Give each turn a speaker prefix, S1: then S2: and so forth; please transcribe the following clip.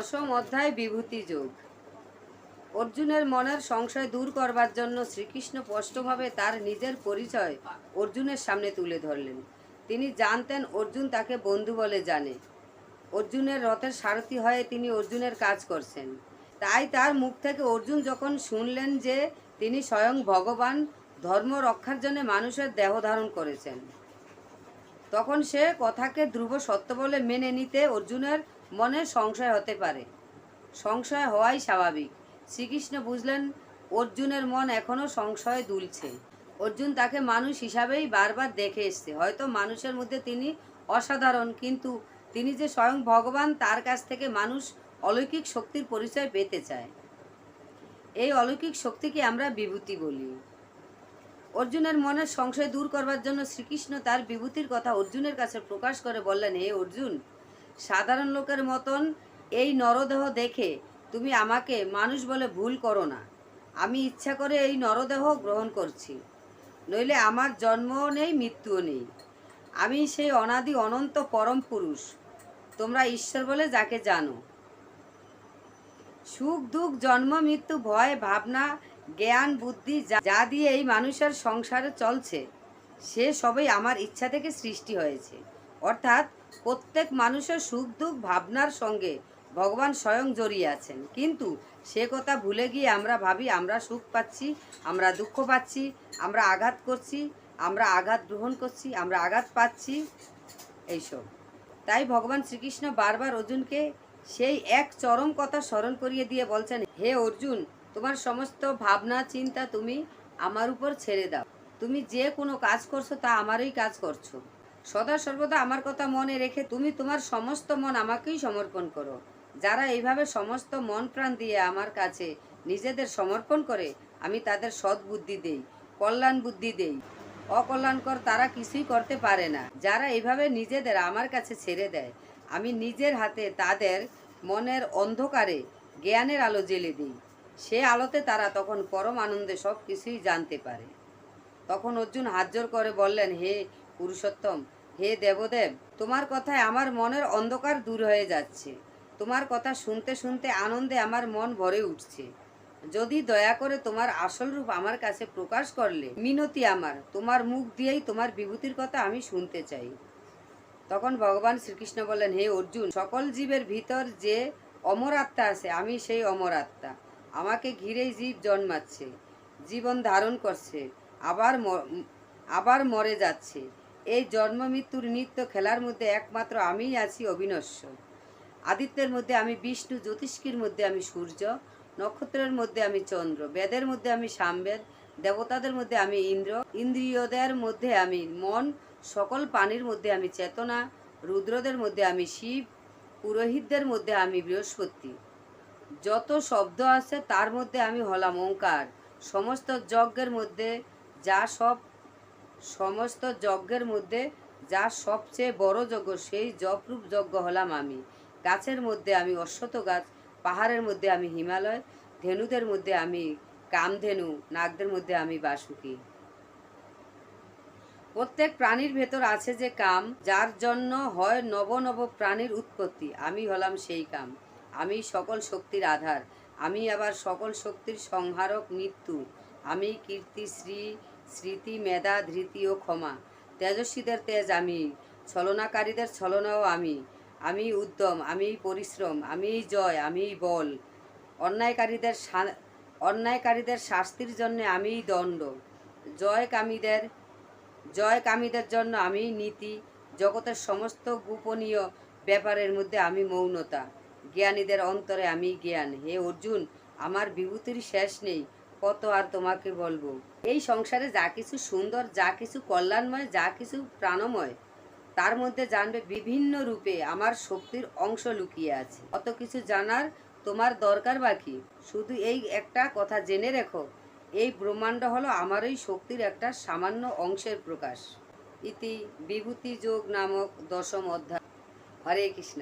S1: দশম অধ্যায় বিভূতি যোগ। অর্জুনের মনের সংশয় দূর করবার জন্য শ্রীকৃষ্ণ স্পষ্টভাবে তার নিজের পরিচয় অর্জুনের সামনে তুলে ধরলেন। তিনি জানতেন অর্জুন তাকে বন্ধু বলে জানে। অর্জুনের রথের সারথি হয়ে তিনি অর্জুনের কাজ করছেন। তাই তার মুখ থেকে অর্জুন যখন শুনলেন যে তিনি স্বয়ং ভগবান, ধর্ম রক্ষার জন্য মানুষের দেহ ধারণ করেছেন। তখন সে কথাকে ধ্রুব সত্য বলে মেনে নিতে অর্জুনের মনে সংশয় হতে পারে। সংশয় হওয়াই স্বাভাবিক। শ্রীকৃষ্ণ বুঝলেন, অর্জুনের মন এখনও সংশয়ে দুলছে। অর্জুন তাকে মানুষ হিসাবেই বারবার দেখে এসছে। হয়তো মানুষের মধ্যে তিনি অসাধারণ, কিন্তু তিনি যে স্বয়ং ভগবান, তার কাছ থেকে মানুষ অলৌকিক শক্তির পরিচয় পেতে চায়। এই অলৌকিক শক্তিকে আমরা বিভূতি বলি। অর্জুনের মনের সংশয় দূর করবার জন্য শ্রীকৃষ্ণ তার বিভূতির কথা অর্জুনের কাছে প্রকাশ করে বললেন, হে অর্জুন সাধারণ লোকের মতন এই নরদেহ দেখে তুমি আমাকে মানুষ বলে ভুল করো না। আমি ইচ্ছা করে এই নরদেহ গ্রহণ করছি। নইলে আমার জন্মও নেই, মৃত্যুও নেই। আমি সেই অনাদি অনন্ত পরম পুরুষ। তোমরা ঈশ্বর বলে যাকে জানো। সুখ, দুঃখ, জন্ম, মৃত্যু, ভয়, ভাবনা, জ্ঞান, বুদ্ধি যা- যা দিয়ে এই মানুষের সংসারে চলছে, সে সবই আমার ইচ্ছা থেকে সৃষ্টি হয়েছে। অর্থাৎ প্রত্যেক মানুষের সুখ দুঃখ ভাবনার সঙ্গে ভগবান স্বয়ং জড়িয়ে আছেন। কিন্তু সে কথা ভুলে গিয়ে আমরা ভাবি, আমরা সুখ পাচ্ছি, আমরা দুঃখ পাচ্ছি, আমরা আঘাত করছি, আমরা আঘাত গ্রহণ করছি, আমরা আঘাত পাচ্ছি, এইসব। তাই ভগবান শ্রীকৃষ্ণ বারবার অর্জুনকে সেই এক চরম কথা স্মরণ করিয়ে দিয়ে বলছেন, হে অর্জুন, তোমার সমস্ত ভাবনা, চিন্তা তুমি আমার উপর ছেড়ে দাও। তুমি যে কোনো কাজ করছ তা আমারই কাজ করছ। সদা সর্বদা আমার কথা মনে রেখে তুমি তোমার সমস্ত মন আমাকেই সমর্পণ করো। যারা এইভাবে সমস্ত মন প্রাণ দিয়ে আমার কাছে নিজেদের সমর্পণ করে, আমি তাদের সৎ বুদ্ধি দেই, কল্যাণ বুদ্ধি দেই। অকল্যাণকর তারা কিছুই করতে পারে না। যারা এইভাবে নিজেদের আমার কাছে ছেড়ে দেয়, আমি নিজের হাতে তাদের মনের অন্ধকারে জ্ঞানের আলো জ্বেলে দিই। সে আলোতে তারা তখন পরম আনন্দে সব কিছুই জানতে পারে। তখন অর্জুন হাত জোর করে বললেন, হে পুরুষোত্তম, হে দেবদেব, তোমার কথায় আমার মনের অন্ধকার দূর হয়ে যাচ্ছে। তোমার কথা শুনতে শুনতে আনন্দে আমার মন ভরে উঠছে। যদি দয়া করে তোমার আসল রূপ আমার কাছে প্রকাশ করলে, মিনতি আমার, তোমার মুখ দিয়েই তোমার বিভূতির কথা আমি শুনতে চাই। তখন ভগবান শ্রীকৃষ্ণ বললেন, হে অর্জুন, সকল জীবের ভিতর যে অমর আত্মা আছে, আমি সেই অমর আত্মা। আমাকে ঘিরেই জীব জন্মাচ্ছে, জীবন ধারণ করছে, আবার আবার মরে যাচ্ছে। এই জন্ম মৃত্যুর নিত্য খেলার মধ্যে একমাত্র আমিই আছি অবিনশ্বর আদিত্যের মধ্যে আমি বিষ্ণু জ্যোতিষ্কির মধ্যে আমি সূর্য নক্ষত্রের মধ্যে আমি চন্দ্র বেদের মধ্যে আমি সামবেদ দেবতাদের মধ্যে আমি ইন্দ্র ইন্দ্রিয়দের মধ্যে আমি মন সকল প্রাণীর মধ্যে আমি চেতনা রুদ্রদের মধ্যে আমি শিব পুরোহিতদের মধ্যে আমি বৃহস্পতি যত শব্দ আছে তার মধ্যে আমি হলাম ওঙ্কার সমস্ত যজ্ঞের মধ্যে যা সব সমস্ত যজ্ঞের মধ্যে যা সবচেয়ে বড় যজ্ঞ, সেই জপরূপ যজ্ঞ হলাম আমি। গাছের মধ্যে আমি অশ্বত গাছ, পাহাড়ের মধ্যে আমি হিমালয়, ধেনুদের মধ্যে আমি কামধেনু, নাগদের মধ্যে আমি বাসুকি। প্রত্যেক প্রাণীর ভেতর আছে যে কাম, যার জন্য হয় নব নব প্রাণীর উৎপত্তি। আমি হলাম সেই কাম। আমি সকল শক্তির আধার। আমি আবার সকল শক্তির সংহারক মৃত্যু। আমি কীর্তি, শ্রী স্মৃতি, মেধা, ধৃতি ও ক্ষমা। তেজস্বীদের তেজ আমি, ছলনাকারীদের ছলনাও আমি। আমি উদ্যম, আমি পরিশ্রম, আমি জয়, আমি বল। অন্যায়কারীদের অন্যায়কারীদের শাস্তির জন্য আমি দণ্ড। জয়কামীদের জয়কামীদের জন্য আমি নীতি। জগতের সমস্ত গোপনীয় ব্যাপারের মধ্যে আমি মৌনতা। জ্ঞানীদের অন্তরে আমি জ্ঞান। হে অর্জুন, আমার বিভূতির শেষ নেই। কত আর তোমাকে বলব? এই সংসারে যা কিছু সুন্দর, যা কিছু কল্যাণময়, যা কিছু প্রাণময়, তার মধ্যে জানবে বিভিন্ন রূপে আমার শক্তির অংশ লুকিয়ে আছে। অত কিছু জানার তোমার দরকার বাকি? শুধু এই একটা কথা জেনে রেখো, এই ব্রহ্মাণ্ড হলো আমার আমারই শক্তির একটা সামান্য অংশের প্রকাশ। ইতি বিভূতি যোগ নামক দশম অধ্যায়। হরে কৃষ্ণ।